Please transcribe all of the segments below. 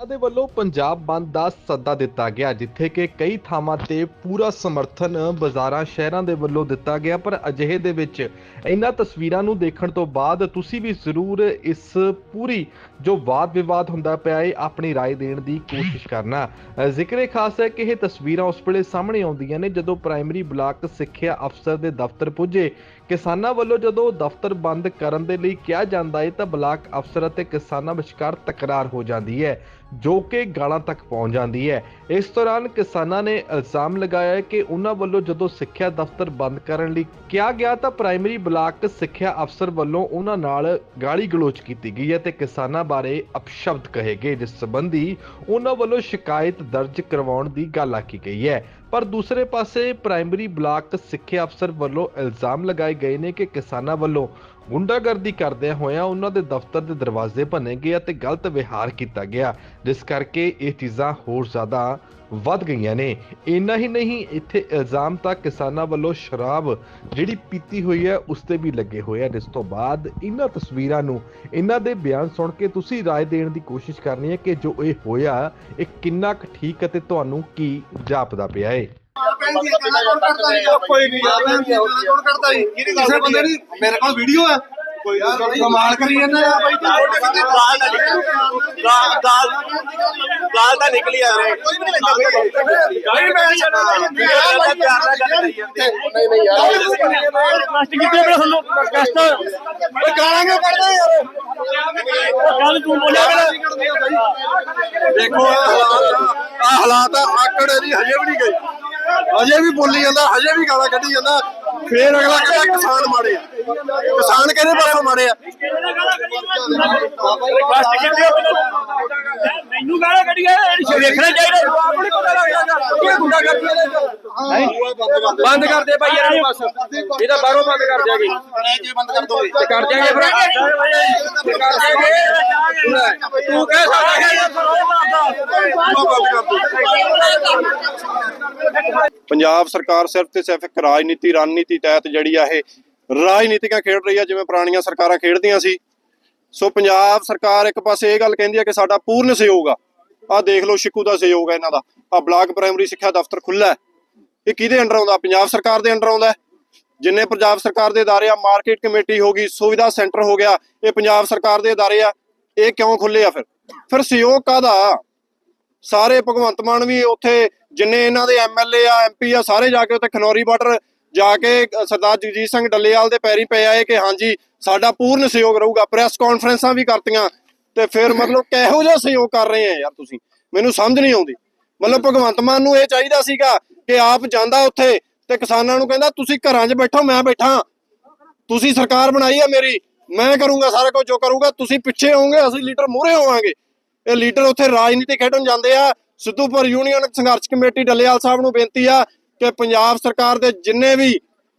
ਦੇ ਵੱਲੋਂ ਪੰਜਾਬ ਬੰਦ ਦਾ ਸੱਦਾ ਦਿੱਤਾ ਗਿਆ ਜਿੱਥੇ ਕਿ ਕਈ ਥਾਵਾਂ ਤੇ ਪੂਰਾ ਸਮਰਥਨ ਬਾਜ਼ਾਰਾਂ ਸ਼ਹਿਰਾਂ ਦੇ ਵੱਲੋਂ ਦਿੱਤਾ ਗਿਆ ਪਰ ਅਜਿਹੇ ਦੇ ਵਿੱਚ ਇਹਨਾਂ ਤਸਵੀਰਾਂ ਨੂੰ ਦੇਖਣ ਤੋਂ ਬਾਅਦ ਤੁਸੀਂ ਵੀ ਜ਼ਰੂਰ ਇਸ ਪੂਰੀ ਜੋ ਵਾਦ ਵਿਵਾਦ ਹੁੰਦਾ ਪਿਆ ਹੈ ਆਪਣੀ رائے ਦੇਣ ਦੀ ਕੋਸ਼ਿਸ਼ ਕਰਨਾ ਅ, ਜ਼ਿਕਰੇ ਖਾਸ ਹੈ ਕਿ ਇਹ ਤਸਵੀਰਾਂ ਉਸ ਵੇਲੇ ਸਾਹਮਣੇ ਆਉਂਦੀਆਂ ਨੇ ਜਦੋਂ ਪ੍ਰਾਇਮਰੀ ਬਲਾਕ ਸਿੱਖਿਆ ਅਫਸਰ ਦੇ ਦਫ਼ਤਰ ਪੁੱਜੇ ਕਿਸਾਨਾਂ ਵੱਲੋਂ ਜਦੋਂ ਦਫ਼ਤਰ ਬੰਦ ਕਰਨ ਦੇ ਲਈ ਕਿਹਾ ਜਾਂਦਾ ਹੈ ਤਾਂ ਬਲਾਕ ਅਫਸਰ ਅਤੇ ਕਿਸਾਨਾਂ ਵਿਚਕਾਰ ਤਕਰਾਰ ਹੋ ਜਾਂਦੀ ਹੈ ਜੋ ਕਿ ਗਾਲਾਂ ਤੱਕ ਪਹੁੰਚ ਜਾਂਦੀ ਹੈ। ਇਸ ਦੌਰਾਨ ਕਿਸਾਨਾਂ ਨੇ ਇਲਜ਼ਾਮ ਲਗਾਇਆ ਹੈ ਕਿ ਉਹਨਾਂ ਵੱਲੋਂ ਜਦੋਂ ਸਿੱਖਿਆ ਦਫ਼ਤਰ ਬੰਦ ਕਰਨ ਲਈ ਕਿਹਾ ਗਿਆ ਤਾਂ ਪ੍ਰਾਇਮਰੀ ਬਲਾਕ ਸਿੱਖਿਆ ਅਫਸਰ ਵੱਲੋਂ ਉਹਨਾਂ ਨਾਲ ਗਾਲੀ ਗਲੋਚ ਕੀਤੀ ਗਈ ਹੈ ਤੇ ਕਿਸਾਨਾਂ ਬਾਰੇ ਅਪਸ਼ਬਦ ਕਹੇ ਗਏ, ਜਿਸ ਸੰਬੰਧੀ ਉਹਨਾਂ ਵੱਲੋਂ ਸ਼ਿਕਾਇਤ ਦਰਜ ਕਰਵਾਉਣ ਦੀ ਗੱਲ ਆਖੀ ਗਈ ਹੈ। ਪਰ ਦੂਸਰੇ ਪਾਸੇ ਪ੍ਰਾਇਮਰੀ ਬਲਾਕ ਸਿੱਖਿਆ ਅਫਸਰ ਵੱਲੋਂ ਇਲਜ਼ਾਮ ਲਗਾਏ ਗਏ ਨੇ ਕਿ ਕਿਸਾਨਾਂ ਵੱਲੋਂ ਗੁੰਡਾਗਰਦੀ ਕਰਦਿਆਂ ਹੋਇਆਂ ਉਹਨਾਂ ਦੇ ਦਫ਼ਤਰ ਦੇ ਦਰਵਾਜ਼ੇ ਭੰਨੇ ਗਏ ਅਤੇ ਗਲਤ ਵਿਹਾਰ ਕੀਤਾ ਗਿਆ, ਜਿਸ ਕਰਕੇ ਇਹ ਚੀਜ਼ਾਂ ਹੋਰ ਜ਼ਿਆਦਾ ਵੱਧ ਗਈਆਂ ਨੇ। ਇੰਨਾ ਹੀ ਨਹੀਂ ਇੱਥੇ ਇਲਜ਼ਾਮ ਤਾਂ ਕਿਸਾਨਾਂ ਵੱਲੋਂ ਸ਼ਰਾਬ ਜਿਹੜੀ ਪੀਤੀ ਹੋਈ ਹੈ ਉਸ ਤੇ ਵੀ ਲੱਗੇ ਹੋਏ ਹਨ। ਇਸ ਤੋਂ ਬਾਅਦ ਇਹਨਾਂ ਤਸਵੀਰਾਂ ਨੂੰ ਇਹਨਾਂ ਦੇ ਬਿਆਨ ਸੁਣ ਕੇ ਤੁਸੀਂ ਰਾਏ ਦੇਣ ਦੀ ਕੋਸ਼ਿਸ਼ ਕਰਨੀ ਹੈ ਕਿ ਜੋ ਇਹ ਹੋਇਆ ਇਹ ਕਿੰਨਾ ਕੁ ਠੀਕ ਅਤੇ ਤੁਹਾਨੂੰ ਕੀ ਜਾਪਦਾ ਪਿਆ ਹੈ ਕੋਈ ਨਹੀਂ ਯਾਰ ਕੌਣ ਕਰਦਾ ਜੀ ਕਿਸੇ ਬੰਦੇ ਦੀ ਮੇਰੇ ਕੋਲ ਵੀਡੀਓ ਹੈ ਕੋਈ ਕਮਾਲ ਕਰੀ ਜਾਂਦਾ ਯਾਰ ਬਾਈ ਤੂੰ। ਗਾਲ ਗਾਲ ਗਾਲ ਤਾਂ ਨਿਕਲੀ। ਆ ਰੇ। ਕੋਈ ਵੀ ਨਹੀਂ ਲੈਂਦਾ ਗਾਲੀ ਮੈਂ ਪਿਆਰ ਨਾਲ ਗੱਲ ਕਰੀ ਜਾਂਦੇ ਨਹੀਂ ਨਹੀਂ ਯਾਰ। ਕਸ਼ਟ ਕਿਤੇ ਬੜਾ ਸਾਨੂੰ ਕਸ਼ਟ ਓਏ ਗਾਲਾਂ ਕਿਉਂ ਕੱਢਦਾ ਯਾਰ। ਗੱਲ ਤੂੰ ਬੋਲਿਆ ਕਰ। ਦੇਖੋ ਆ। ਹਾਲਾਤ ਆ। ਆਕੜ ਇਹਦੀ ਹਜੇ ਵੀ ਨਹੀਂ ਗਈ। ਹਜੇ ਵੀ ਬੋਲੀ ਜਾਂਦਾ ਹਜੇ ਵੀ ਗਾਲਾਂ ਕੱਢੀ ਜਾਂਦਾ। ਫੇਰ ਅਗਲਾ ਕਹਿੰਦਾ ਕਿਸਾਨ ਮਾੜੇ ਆ? ਕਿਸਾਨ ਕਿਹਦੇ ਪਾਸੋਂ ਮਾੜੇ ਆ? ਮੈਨੂੰ ਗਾਲਾਂ ਕੱਢੀਆਂ ਇਹ ਵੇਖਣਾ ਚਾਹੀਦਾ। ਜਵਾਬ ਨਹੀਂ ਪਤਾ ਲੱਗਦਾ ਕੀ ਗੁੰਡਾ ਕਰਦੀ ਬੰਦ ਕਰ ਦੇ ਭਾਈ ਯਾਰ ਬਸ। ਇਹ ਤਾਂ ਬਾਹਰੋਂ ਬੰਦ ਕਰ ਦਿਆਂਗੇ। ਜੇ ਬੰਦ ਕਰ ਦੋ ਕਰ ਦਿਆਂਗੇ ਫਿਰ ਕਰ ਦਿਆਂਗੇ। ਤੂੰ ਕਹਿ ਪੰਜਾਬ ਸਰਕਾਰ ਸਿਰਫ ਤੇ ਸਿਰਫ ਇੱਕ ਰਾਜਨੀਤੀ ਰਣਨੀਤੀ ਤਹਿਤ ਜਿਹੜੀ ਆ ਇਹ ਰਾਜਨੀਤਿਕਾਂ ਖੇਡ ਰਹੀ ਆ, ਜਿਵੇਂ ਪੁਰਾਣੀਆਂ ਸਰਕਾਰਾਂ ਖੇਡਦੀਆਂ ਸੀ। ਸੋ ਪੰਜਾਬ ਸਰਕਾਰ ਇੱਕ ਪਾਸੇ ਇਹ ਗੱਲ ਕਹਿੰਦੀ ਆ ਕਿ ਸਾਡਾ ਪੂਰਨ ਸਹਿਯੋਗ ਆ। ਆ ਦੇਖ ਲਓ ਸ਼ਿਕੂ ਦਾ ਸਹਿਯੋਗ ਆ ਇਹਨਾਂ ਦਾ। ਆ ਬਲਾਕ ਪ੍ਰਾਇਮਰੀ ਸਿੱਖਿਆ ਦਫ਼ਤਰ ਖੁੱਲਾ ਇਹ ਕਿਹਦੇ ਅੰਡਰ ਆਉਂਦਾ? ਪੰਜਾਬ ਸਰਕਾਰ ਦੇ ਅੰਡਰ ਆਉਂਦਾ ਜਿੰਨੇ ਪੰਜਾਬ ਸਰਕਾਰ ਦੇ ਅਦਾਰੇ ਆ, ਮਾਰਕੀਟ ਕਮੇਟੀ ਹੋ ਗਈ, ਸੁਵਿਧਾ ਸੈਂਟਰ ਹੋ ਗਿਆ, ਇਹ ਪੰਜਾਬ ਸਰਕਾਰ ਦੇ ਅਦਾਰੇ ਆ। ਇਹ ਕਿਉਂ ਖੁੱਲੇ ਆ ਫਿਰ? ਫਿਰ ਸਹਿਯੋਗ ਕਾਹਦਾ? ਸਾਰੇ ਭਗਵੰਤ ਮਾਨ ਵੀ ਉੱਥੇ ਜਿੰਨੇ ਇਹਨਾਂ ਦੇ ਐਮਐਲਏ ਆ ਐਮਪੀ ਆ, ਸਾਰੇ ਜਾ ਕੇ ਉੱਥੇ ਖਨੌਰੀ ਬਾਰਡਰ ਜਾ ਕੇ ਸਰਦਾਰ ਜਗਜੀਤ ਸਿੰਘ ਡੱਲੇਵਾਲ ਦੇ ਪੈਰੀ ਪਏ ਆਏ ਕਿ ਹਾਂਜੀ, ਸਾਡਾ ਪੂਰਨ ਸਹਿਯੋਗ ਰਹੂਗਾ। ਪ੍ਰੈਸ ਕਾਨਫਰੰਸਾਂ ਵੀ ਕਰਤੀਆਂ ਤੇ ਫਿਰ ਮਤਲਬ ਕਿਹੋ ਜਿਹਾ ਸਹਿਯੋਗ ਕਰ ਰਹੇ ਆ ਯਾਰ ਤੁਸੀਂ? ਮੈਨੂੰ ਸਮਝ ਨਹੀਂ ਆਉਂਦੀ। ਮਤਲਬ ਭਗਵੰਤ ਮਾਨ ਨੂੰ ਇਹ ਚਾਹੀਦਾ ਸੀਗਾ ਕਿ ਆਪ ਜਾਂਦਾ ਉੱਥੇ ਤੇ ਕਿਸਾਨਾਂ ਨੂੰ ਕਹਿੰਦਾ, ਤੁਸੀਂ ਘਰਾਂ 'ਚ ਬੈਠੋ, ਮੈਂ ਬੈਠਾ। ਤੁਸੀਂ ਸਰਕਾਰ ਬਣਾਈ ਆ ਮੇਰੀ। ਮੈਂ ਕਰੂੰਗਾ ਸਾਰਾ ਕੁਝ ਜੋ ਕਰੂੰਗਾ ਤੁਸੀਂ ਪਿੱਛੇ ਹੋਵੋਗੇ ਅਸੀਂ ਲੀਡਰ ਮੂਹਰੇ ਹੋਵਾਂਗੇ। ਇਹ ਲੀਡਰ ਉੱਥੇ ਰਾਜਨੀਤੀ ਖੇਡਣ ਜਾਂਦੇ ਆ। ਸਿੱਧੂਪੁਰ ਯੂਨੀਅਨ ਸੰਘਰਸ਼ ਕਮੇਟੀ ਡੱਲੇਵਾਲ ਸਾਹਿਬ ਨੂੰ ਬੇਨਤੀ ਆ ਕਿ ਪੰਜਾਬ ਸਰਕਾਰ ਦੇ ਜਿੰਨੇ ਵੀ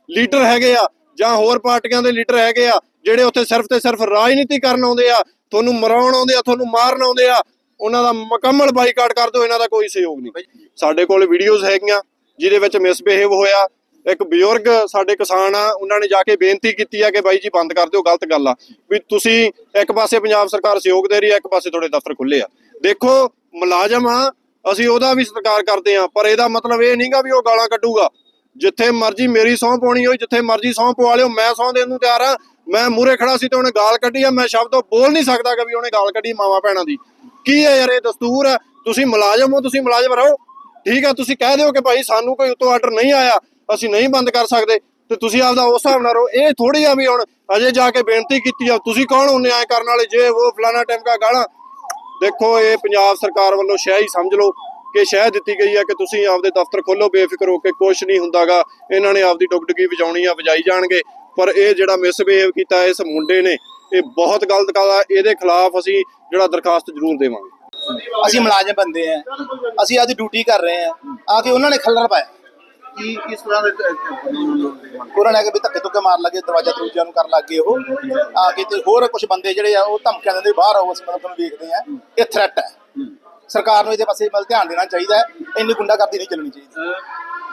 ਲੀਡਰ ਹੈਗੇ ਆ ਜਾਂ ਹੋਰ ਪਾਰਟੀਆਂ ਦੇ ਲੀਡਰ ਹੈਗੇ ਆ ਜਿਹੜੇ ਉੱਥੇ ਸਿਰਫ ਤੇ ਸਿਰਫ ਰਾਜਨੀਤੀ ਕਰਨ ਆਉਂਦੇ ਆ ਤੁਹਾਨੂੰ ਮਰਾਉਣ ਆਉਂਦੇ ਆ ਤੁਹਾਨੂੰ ਮਾਰਨ ਆਉਂਦੇ ਆ ਉਹਨਾਂ ਦਾ ਮੁਕੰਮਲ ਬਾਈਕਾਟ ਕਰ ਦਿਓ ਇਹਨਾਂ ਦਾ ਕੋਈ ਸਹਿਯੋਗ ਨਹੀਂ। ਸਾਡੇ ਕੋਲ ਵੀਡੀਓਜ਼ ਹੈਗੀਆਂ ਜਿਹਦੇ ਵਿੱਚ ਮਿਸਬਿਹੇਵ ਹੋਇਆ ਇੱਕ ਬਜ਼ੁਰਗ ਸਾਡੇ ਕਿਸਾਨ ਆ, ਉਹਨਾਂ ਨੇ ਜਾ ਕੇ ਬੇਨਤੀ ਕੀਤੀ ਆ ਕਿ ਬਾਈ ਜੀ ਬੰਦ ਕਰ ਦਿਓ, ਗਲਤ ਗੱਲ ਆ। ਵੀ ਤੁਸੀਂ ਇੱਕ ਪਾਸੇ ਪੰਜਾਬ ਸਰਕਾਰ ਸਹਿਯੋਗ ਦੇ ਰਹੀ ਹੈ ਇੱਕ ਪਾਸੇ ਤੁਹਾਡੇ ਦਫ਼ਤਰ ਖੁੱਲੇ ਆ। ਦੇਖੋ, ਮੁਲਾਜ਼ਮ ਆ, ਅਸੀਂ ਉਹਦਾ ਵੀ ਸਤਿਕਾਰ ਕਰਦੇ ਆ, ਪਰ ਇਹਦਾ ਮਤਲਬ ਇਹ ਨਹੀਂਗਾ ਵੀ ਉਹ ਗਾਲਾਂ ਕੱਢੂਗਾ। ਜਿੱਥੇ ਮਰਜ਼ੀ ਮੇਰੀ ਸਹੁੰ ਪਾਉਣੀ ਹੋਈ, ਜਿੱਥੇ ਮਰਜ਼ੀ ਸਹੁੰ ਪਵਾ ਲਿਓ, ਮੈਂ ਸਹੁੰ ਦੇਣ ਨੂੰ ਤਿਆਰ ਆ। ਮੈਂ ਮੂਰੇ ਖੜਾ ਸੀ ਤੇ ਉਹਨੇ ਗਾਲ ਕੱਢੀ ਆ, ਮੈਂ ਸ਼ਬਦ ਉਹ ਬੋਲ ਨਹੀਂ ਸਕਦਾ ਕਿ ਵੀ ਉਹਨੇ ਗਾਲ ਕੱਢੀ ਮਾਵਾ ਭੈਣਾਂ ਦੀ। ਕੀ ਹੈ ਯਾਰ, ਇਹ ਦਸਤੂਰ ਆ? ਤੁਸੀਂ ਮੁਲਾਜ਼ਮ ਹੋ, ਤੁਸੀਂ ਮੁਲਾਜ਼ਮ ਰਹੋ। ਠੀਕ ਆ, ਤੁਸੀਂ ਕਹਿ ਦਿਓ ਕਿ ਭਾਈ ਸਾਨੂੰ ਕੋਈ ਉਤੋਂ ਆਰਡਰ ਨਹੀਂ ਆਇਆ। ਅਸੀਂ ਨਹੀਂ ਬੰਦ ਕਰ ਸਕਦੇ ਤੇ ਤੁਸੀਂ ਆਪਦਾ ਉਸ ਹਿਸਾਬ ਨਾਲ ਰਹੋ। ਇਹ ਥੋੜੀ ਆ ਵੀ ਹੁਣ ਅਜੇ ਜਾ ਕੇ ਬੇਨਤੀ ਕੀਤੀ ਆ, ਤੁਸੀਂ ਕੌਣ ਹੁੰਨੇ ਆਏ ਕਰਨ ਵਾਲੇ? ਜੇ ਉਹ ਫਲਾਣਾ ਟਾਈਮ ਕਾ ਗਾਲਾਂ ਦੇਖੋ, ਇਹ ਪੰਜਾਬ ਸਰਕਾਰ ਵੱਲੋਂ ਸ਼ਹਿ ਹੀ ਸਮਝ ਲਓ ਕਿ ਸ਼ਹਿ ਦਿੱਤੀ ਗਈ ਹੈ ਕਿ ਤੁਸੀਂ ਆਪਦੇ ਦਫ਼ਤਰ ਖੋਲੋ, ਬੇਫਿਕਰ ਹੋ ਕੇ ਕੁਝ ਨਹੀਂ ਹੁੰਦਾਗਾ। ਇਹਨਾਂ ਨੇ ਆਪਦੀ ਡੁਗਡਗੀ ਵਜਾਉਣੀ ਆ, ਵਜਾਈ ਜਾਣਗੇ। ਪਰ ਇਹ ਜਿਹੜਾ ਮਿਸਬਿਹੇਵ ਕੀਤਾ ਇਸ ਮੁੰਡੇ ਨੇ, ਇਹ ਬਹੁਤ ਗਲਤ ਗੱਲ ਆ। ਇਹਦੇ ਖਿਲਾਫ ਅਸੀਂ ਜਿਹੜਾ ਦਰਖਾਸਤ ਜ਼ਰੂਰ ਦੇਵਾਂਗੇ। ਅਸੀਂ ਮੁਲਾਜ਼ਮ ਬੰਦੇ ਆ। ਅਸੀਂ ਅੱਜ ਡਿਊਟੀ ਕਰ ਰਹੇ ਆ। ਆ ਕੇ ਉਹਨਾਂ ਨੇ ਖੱਲਰ ਪਾਇਆ। ਕੀ ਕਿਸ ਤਰ੍ਹਾਂ ਦੇ ਉਹਨਾਂ ਨੇ ਆ ਕੇ ਵੀ ਧੱਕੇ ਧੁੱਕੇ ਮਾਰ ਲੱਗੇ ਦਰਵਾਜ਼ਾ ਦਰੂਜਾ ਨੂੰ ਕਰਨ ਲੱਗੇ ਉਹ ਆ ਕੇ ਤੇ ਹੋਰ ਕੁਝ ਬੰਦੇ ਜਿਹੜੇ ਆ ਉਹ ਧਮਕੀਆਂ ਦਿੰਦੇ ਬਾਹਰ ਆਓ ਅਸੀਂ ਮਤਲਬ ਤੁਹਾਨੂੰ ਵੇਖਦੇ ਆ ਇਹ ਥ੍ਰੈਟ ਹੈ ਸਰਕਾਰ ਨੂੰ ਇਹਦੇ ਪਾਸੇ ਵੱਲ ਧਿਆਨ ਦੇਣਾ ਚਾਹੀਦਾ ਹੈ ਇੰਨੀ ਗੁੰਡਾਗਰਦੀ ਨਹੀਂ ਚੱਲਣੀ ਚਾਹੀਦੀ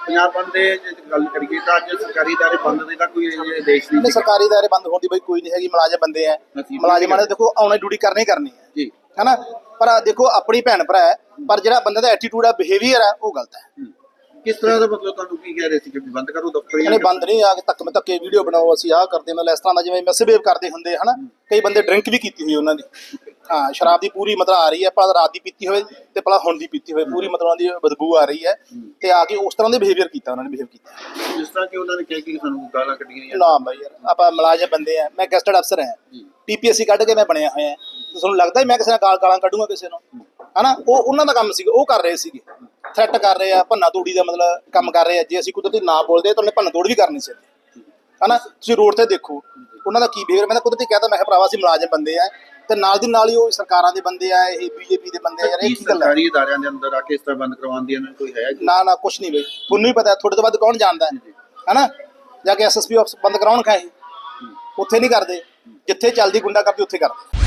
ਪੰਜਾਬ ਬੰਦ ਦੇ ਜੇ ਗੱਲ ਕਰੀਏ ਤਾਂ ਅੱਜ ਸਰਕਾਰੀ ادارے ਬੰਦ ਦੇ ਤਾਂ ਕੋਈ ਇਹ ਦੇਸ਼ ਨਹੀਂ ਨਹੀਂ ਸਰਕਾਰੀ ਦਾਇਰੇ ਬੰਦ ਹੋਣ ਦੀ ਬਈ ਕੋਈ ਨਹੀਂ ਹੈਗੀ ਮੁਲਾਜ਼ਮ ਬੰਦੇ ਆ ਅਸੀਂ ਮੁਲਾਜ਼ਮਾਂ ਨੇ ਦੇਖੋ ਆਉਣੇ ਡਿਊਟੀ ਕਰਨੀ ਹੀ ਕਰਨੀ ਹੈ ਜੀ ਹਨਾ ਪਰ ਆਹ ਦੇਖੋ ਆਪਣੀ ਭੈਣ ਭਰਾ ਹੈ ਪਰ ਜਿਹੜਾ ਬੰਦੇ ਦਾ ਐਟੀਟਿਊਡ ਹੈ ਬਿਹੇਵੀਅਰ ਹੈ ਉਹ ਗਲਤ ਹੈ ਕਿਸ ਤਰ੍ਹਾਂ ਦਾ ਮਤਲਬ ਤੁਹਾਨੂੰ ਕੀ ਕਹਿ ਰਹੇ ਸੀ ਕਿ ਵੀ ਬੰਦ ਕਰੋ ਦਫ਼ਤਰ ਇਹਨੇ ਬੰਦ ਨਹੀਂ ਆ ਕੇ ਧੱਕ ਧੱਕੇ ਵੀਡੀਓ ਬਣਾਓ ਅਸੀਂ ਆਹ ਕਰਦੇ ਮਤਲਬ ਇਸ ਤਰ੍ਹਾਂ ਦਾ ਜਿਵੇਂ ਮੈਸੇਜ ਕਰਦੇ ਹੁੰਦੇ ਹਨਾ? ਕਈ ਬੰਦੇ ਡਰਿੰਕ ਵੀ ਕੀਤੀ ਹੋਈ ਉਹਨਾਂ ਦੀ। ਹਾਂ ਸ਼ਰਾਬ ਦੀ ਪੂਰੀ ਮਤਲਬ ਆ ਰਹੀ ਹੈ ਭਲਾ ਰਾਤ ਦੀ ਪੀਤੀ ਹੋਵੇ ਤੇ ਭਲਾ ਹੁਣ ਦੀ ਪੀਤੀ ਹੋਵੇ ਪੂਰੀ ਮਤਲਬ ਉਹਨਾਂ ਦੀ ਬਦਬੂ ਆ ਰਹੀ ਹੈ ਤੇ ਆ ਕੇ ਉਸ ਤਰ੍ਹਾਂ ਦੇ ਬਿਹੇਵੀਅਰ ਕੀਤਾ ਉਹਨਾਂ ਨੇ ਬਿਹੇਵ ਕੀਤਾ। ਜਿਸ ਤਰ੍ਹਾਂ ਕਿ ਉਹਨਾਂ ਨੇ ਕਿਹਾ ਕਿ ਸਾਨੂੰ ਗਾਲਾਂ ਕੱਢੀਆਂ ਨਾ ਬਾਈ ਯਾਰ ਆਪਾਂ ਮੁਲਾਜ਼ਮ ਬੰਦੇ ਆ ਮੈਂ ਗੈਸਟਡ ਅਫਸਰ ਹਾਂ। ਪੀਪੀਐਸਸੀ ਕੱਢ ਕੇ ਮੈਂ ਬਣਿਆ ਹੋਇਆ। ਤੁਹਾਨੂੰ ਲੱਗਦਾ ਹੀ ਮੈਂ ਕਿਸੇ ਨਾਲ ਗਾਲ ਗਾਲਾਂ ਕੱਢੂੰਗਾ ਕਿਸੇ ਨੂੰ? ਹਨਾ? ਉਹ ਉਹਨਾਂ ਦਾ ਕੰਮ ਸੀਗਾ ਉਹ ਕਰ ਰਹੇ ਸੀਗੇ। ਥ੍ਰੈਟ ਕਰ ਰਹੇ ਆ ਭੰਨਾ ਤੋੜੀ ਦਾ ਮਤਲਬ ਕੰਮ ਕਰ ਰਹੇ ਆ। ਜੇ ਅਸੀਂ ਕੁਦਰਤੀ ਨਾ ਬੋਲਦੇ ਤਾਂ ਉਹਨੇ ਭੰਨਾ ਤੋੜ ਵੀ ਕਰਨੀ ਸੀ ਹਨਾ? ਤੁਸੀਂ ਰੋਡ ਤੇ ਦੇਖੋ ਉਹਨਾਂ ਦਾ ਕੀ ਬਿਹੇਵੀਅਰ ਮੈਂ ਤਾਂ ਕੁਦਰਤੀ ਕਹਤਾ ਮੈਂ ਕਿਹਾ ਭਰਾਵਾ ਅਸੀਂ ਮੁਲਾਜ਼ਮ ਬੰਦੇ ਆ। ਤੇ ਨਾਲ ਦੀ ਨਾਲ ਹੀ ਉਹ ਸਰਕਾਰਾਂ ਦੇ ਬੰਦੇ ਆ ਇਹ ਬੀਜੇਪੀ ਦੇ ਬੰਦੇ ਆ ਯਾਰ ਇਹ ਕੀ ਕੀ ਗੱਲ ਹੈ ਸਰਕਾਰੀ ਅਦਾਰਿਆਂ ਦੇ ਅੰਦਰ ਆ ਕੇ ਇਸ ਤਰ੍ਹਾਂ ਬੰਦ ਕਰਵਾਉਣ ਦੀ ਇਹਨਾਂ ਨੂੰ ਕੋਈ ਹੈ ਨਾ ਨਾ ਕੁਛ ਨਹੀਂ ਬਈ। ਤੁਹਾਨੂੰ ਵੀ ਪਤਾ ਹੈ, ਤੁਹਾਡੇ ਤੋਂ ਵੱਧ ਕੌਣ ਜਾਣਦਾ? ਹੈ ਹਨਾ? ਜਾ ਕੇ ਐਸਐਸਪੀ ਆਫਿਸ ਬੰਦ ਕਰਾਉਣ ਖਾਏ ਉੱਥੇ ਨਹੀਂ ਕਰਦੇ। ਜਿੱਥੇ ਚੱਲਦੀ ਗੁੰਡਾ ਕਰਦੀ ਉੱਥੇ ਕਰਦੇ।